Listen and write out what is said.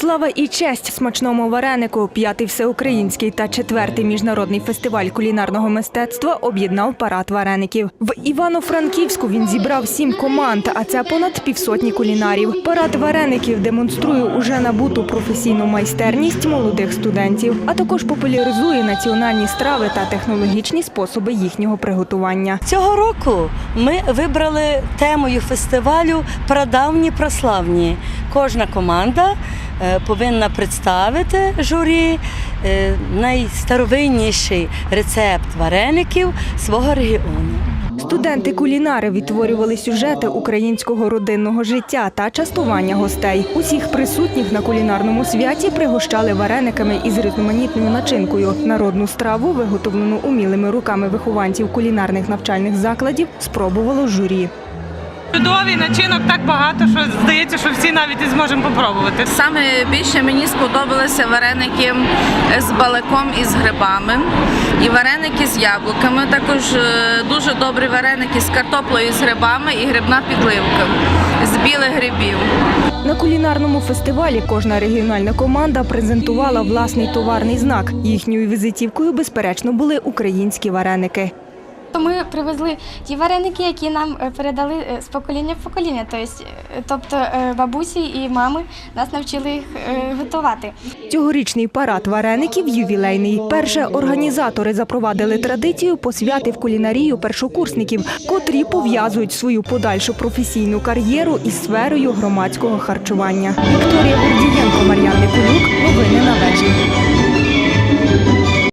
Слава і честь смачному варенику. П'ятий всеукраїнський та четвертий міжнародний фестиваль кулінарного мистецтва об'єднав парад вареників. В Івано-Франківську він зібрав сім команд, а це понад півсотні кулінарів. Парад вареників демонструє уже набуту професійну майстерність молодих студентів, а також популяризує національні страви та технологічні способи їхнього приготування. Цього року ми вибрали темою фестивалю Прадавні прославні. Кожна команда повинна представити журі е, найстаровинніший рецепт вареників свого регіону. Студенти-кулінари відтворювали сюжети українського родинного життя та частування гостей. Усіх присутніх на кулінарному святі пригощали варениками із різноманітною начинкою. Народну страву, виготовлену умілими руками вихованців кулінарних навчальних закладів, спробувало журі. Чудовий начинок так багато, що здається, що всі навіть і зможемо попробувати. Саме більше мені сподобалися вареники з баликом і з грибами, і вареники з яблуками. Також е, дуже добрі вареники з картоплею, з грибами і грибна підливка з білих грибів. На кулінарному фестивалі кожна регіональна команда презентувала власний товарний знак. Їхньою візитівкою, безперечно, були українські вареники. То Ми привезли ті вареники, які нам е, передали е, з покоління в покоління. Тобто, е, тобто бабусі і мами нас навчили їх готувати. Цьогорічний парад вареників ювілейний. Перше організатори запровадили традицію посвяти в кулінарію першокурсників, котрі пов'язують свою подальшу професійну кар'єру із сферою громадського харчування. Вікторія Гордієнко, Мар'ян Николюк. Новини на вежі.